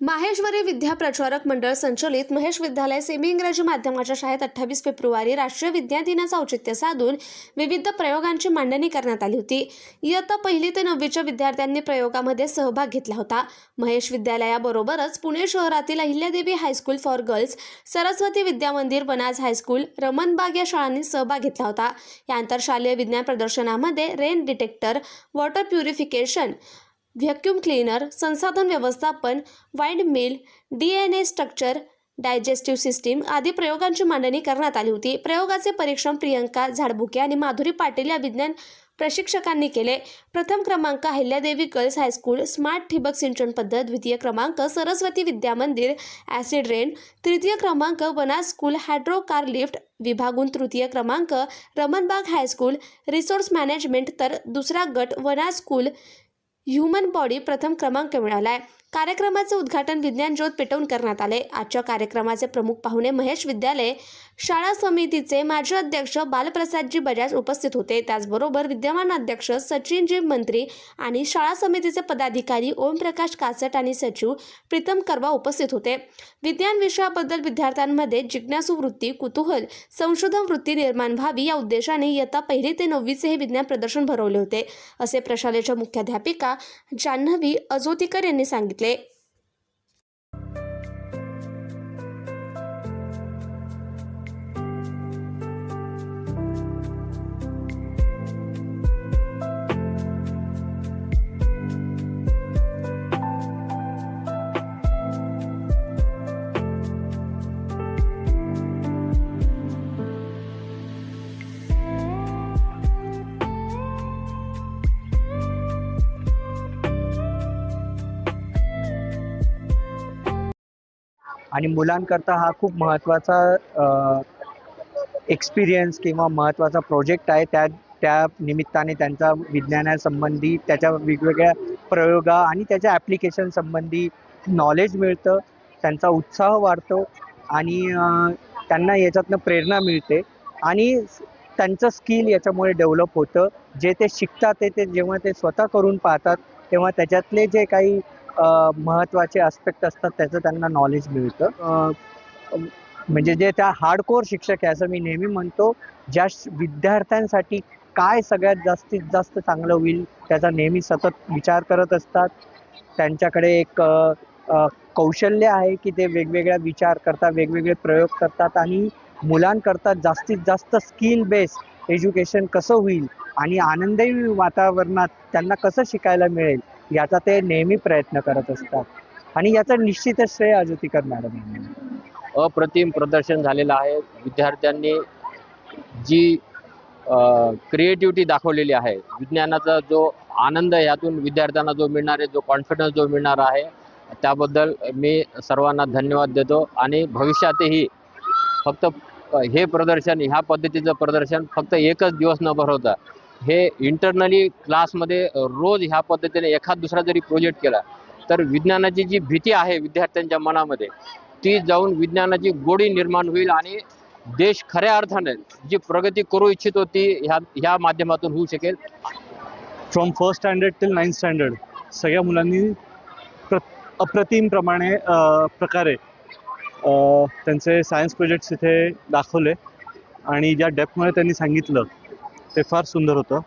माहेश्वरी विद्या प्रचारक मंडळ संचलित महेश विद्यालय सेमी इंग्रजी माध्यमाच्या शाळेत अठ्ठावीस फेब्रुवारी राष्ट्रीय विद्या दिनाचं औचित्य साधून विविध प्रयोगांची मांडणी करण्यात आली होती. इयत्ता पहिली ते नववीच्या विद्यार्थ्यांनी प्रयोगामध्ये सहभाग घेतला होता. महेश विद्यालयाबरोबरच पुणे शहरातील Ahilyadevi high school for girls Saraswati Vidya Mandir Banaj high school रमनबाग या शाळांनी सहभाग घेतला होता. या आंतरशालेय विज्ञान प्रदर्शनामध्ये rain detector water purification vacuum cleaner संसाधन व्यवस्थापन wind mill D N A structure digestive system आदी प्रयोगांची मांडणी करण्यात आली होती. प्रयोगाचे परीक्षण प्रियंका झाडबुके आणि माधुरी पाटील या विज्ञान प्रशिक्षकांनी केले. प्रथम क्रमांक अहिल्यादेवी गर्ल्स हायस्कूल स्मार्ट ठिबक सिंचन पद्धत द्वितीय क्रमांक सरस्वती विद्या मंदिर ॲसिड रेन तृतीय क्रमांक वना स्कूल हायड्रो कार लिफ्ट विभागून तृतीय क्रमांक रमनबाग हायस्कूल रिसोर्स मॅनेजमेंट तर दुसरा गट वना स्कूल ह्युमन बॉडी प्रथम क्रमांक मिळाला आहे कार्यक्रमाचे उद्घाटन विज्ञान ज्योत पेटवून करण्यात आले. आजच्या कार्यक्रमाचे प्रमुख पाहुणे महेश विद्यालय शाळा समितीचे माजी अध्यक्ष बालप्रसादजी बजाज उपस्थित होते. त्याचबरोबर विद्यमान अध्यक्ष सचिनजी मंत्री आणि शाळा समितीचे पदाधिकारी ओमप्रकाश कासट आणि सचिव प्रीतम करवा उपस्थित होते. विज्ञान विषयाबद्दल विद्यार्थ्यांमध्ये जिज्ञासू वृत्ती कुतूहल संशोधन वृत्ती निर्माण व्हावी या उद्देशाने इयत्ता पहिली ते नववीचे हे विज्ञान प्रदर्शन भरवले होते. असे प्रशालेच्या मुख्याध्यापिका जान्हवी अजोतीकर यांनी सांगितले. le आणि मुलांकरता हा खूप महत्त्वाचा एक्सपिरियन्स किंवा महत्त्वाचा प्रोजेक्ट आहे. त्या त्या निमित्ताने त्यांचा विज्ञानासंबंधी त्याच्या वेगवेगळ्या प्रयोगा आणि त्याच्या ॲप्लिकेशन संबंधी नॉलेज मिळतं त्यांचा उत्साह वाढतो आणि त्यांना याच्यातनं प्रेरणा मिळते आणि त्यांचं स्किल याच्यामुळे डेव्हलप होतं. जे ते शिकतात ते ते जेव्हा ते स्वतः करून पाहतात तेव्हा त्याच्यातले जे काही महत्त्वाचे आस्पेक्ट असतात त्याचं त्यांना नॉलेज मिळतं. म्हणजे जे त्या हार्डकोर शिक्षक आहे असं मी नेहमी म्हणतो ज्या श- विद्यार्थ्यांसाठी काय सगळ्यात जास्तीत जास्त चांगलं होईल त्याचा नेहमी सतत विचार करत असतात. त्यांच्याकडे एक कौशल्य आहे की ते वेगवेगळ्या विचार करतात वेगवेगळे प्रयोग करतात आणि मुलांकरता जास्तीत जास्त स्किल बेस्ड एज्युकेशन कसं होईल आणि आनंदी वातावरणात त्यांना कसं शिकायला मिळेल याचा ते नेहमी प्रयत्न करत असतात. आणि याचं निश्चितच श्रेय अजुतीकर मॅडम अप्रतिम प्रदर्शन झालेलं आहे. विद्यार्थ्यांनी जी क्रिएटिव्हिटी दाखवलेली आहे विज्ञानाचा जो आनंद यातून विद्यार्थ्यांना जो मिळणार आहे जो कॉन्फिडन्स जो मिळणार आहे त्याबद्दल मी सर्वांना धन्यवाद देतो. आणि भविष्यातही फक्त हे प्रदर्शन ह्या पद्धतीचं प्रदर्शन फक्त एकच दिवस न भरवता हे इंटरनली क्लासमध्ये रोज ह्या पद्धतीने एखाद दुसरा जरी प्रोजेक्ट केला तर विज्ञानाची जी भीती आहे विद्यार्थ्यांच्या मनामध्ये ती जाऊन विज्ञानाची गोडी निर्माण होईल आणि देश खऱ्या अर्थाने जी प्रगती करू इच्छितो ती ह्या ह्या माध्यमातून होऊ शकेल. From first standard till ninth standard सगळ्या मुलांनी प्र अप्रतिम प्रमाणे प्रकारे त्यांचे सायन्स प्रोजेक्ट्स इथे दाखवले आणि ज्या डेप्थमध्ये त्यांनी सांगितलं ते फार सुंदर होतं.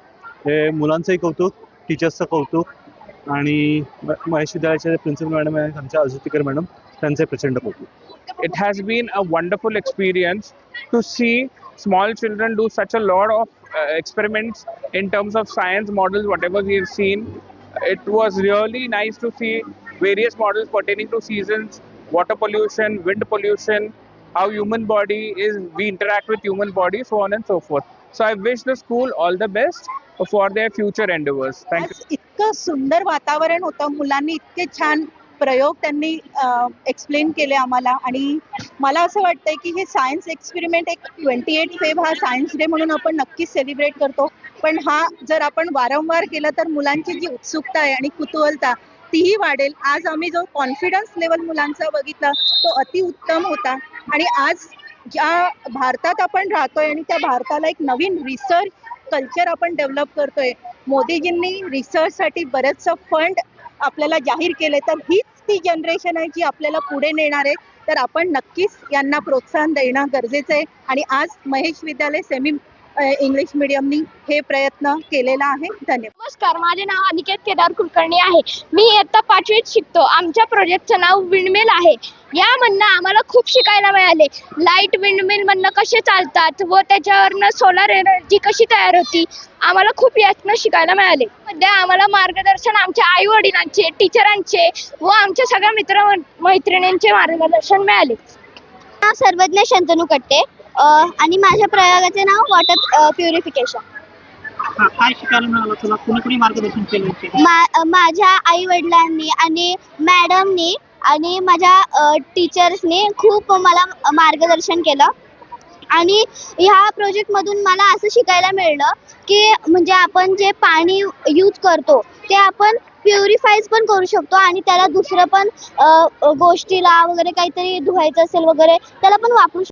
हे मुलांचंही कौतुक टीचर्सचं कौतुक आणि महेश विद्यालयाचे प्रिन्सिपल मॅडम आहे त्यांच्या अजितिकर मॅडम त्यांचे प्रचंड कौतुक. It has been a wonderful experience to see small children do such a lord of experiments in terms of science models what ever you seen it was really nice to see various models pertaining to seasons water pollution wind pollution how human body is we interact with human body so on and so forth so I wish the school all the best for their future endeavours thank you इतकं सुंदर वातावरण होतं. मुलांनी इतके छान प्रयोग त्यांनी explain केले आम्हाला. आणि मला असं वाटतंय की हे सायन्स एक्सपेरिमेंट एक ट्वेंटी एट फेब हा सायन्स डे म्हणून आपण नक्कीच सेलिब्रेट करतो. पण हा जर आपण वारंवार केला तर मुलांची जी उत्सुकता आहे आणि कुतूहलता तीही वाढेल. आज आम्ही जो कॉन्फिडन्स लेवल मुलांचा बघितला तो अतिउत्तम होता. आणि आज ज्या भारतात आपण राहतोय आणि त्या भारताला एक नवीन रिसर्च कल्चर आपण डेव्हलप करतोय मोदीजींनी रिसर्चसाठी बरेचसं फंड आपल्याला जाहीर केले. तर हीच ती जनरेशन आहे जी आपल्याला पुढे नेणार आहे. तर आपण नक्कीच यांना प्रोत्साहन देणं गरजेचं आहे. आणि आज महेश विद्यालय सेमी इंग्लिश मिडियमनी हे प्रयत्न केलेला आहे. धन्यवाद. नमस्कार माझे नाव अनिकेत केदार कुलकर्णी आहे. मी इयत्ता पाचवीत शिकतो. आमच्या प्रोजेक्टचं नाव विंडमिल आहे. यामधनं आम्हाला खूप शिकायला मिळाले. लाइट विंडमिल मधनं कसे चालतात व त्याच्यावरनं सोलार एनर्जी कशी तयार होती आम्हाला खूप यातनं शिकायला मिळाले. मध्ये आम्हाला मार्गदर्शन आमच्या आई वडिलांचे टीचरांचे व आमच्या सगळ्या मित्र मैत्रिणींचे मार्गदर्शन मिळाले. सर्वज्ञ शंतनू कट्टे. आणि माझ्या प्रयोगाचे नाव वॉटर प्युरिफिकेशन. हा, काय शिकायला मिळालं तुला? कुणी कुणी मार्गदर्शन केलं होते मा अ, माझ्या आई वडिलांनी आणि मॅडमनी आणि माझ्या टीचर्सनी खूप मला मार्गदर्शन केलं. आणि ह्या प्रोजेक्टमधून मला असं शिकायला मिळलं की म्हणजे आपण जे पाणी यूज करतो ते आपण प्युरिफाईज पण करू शकतो आणि त्याला दुसरं पण अ, गोष्टीला वगैरे काहीतरी धुवायचं असेल वगैरे त्याला पण वापरू शकतो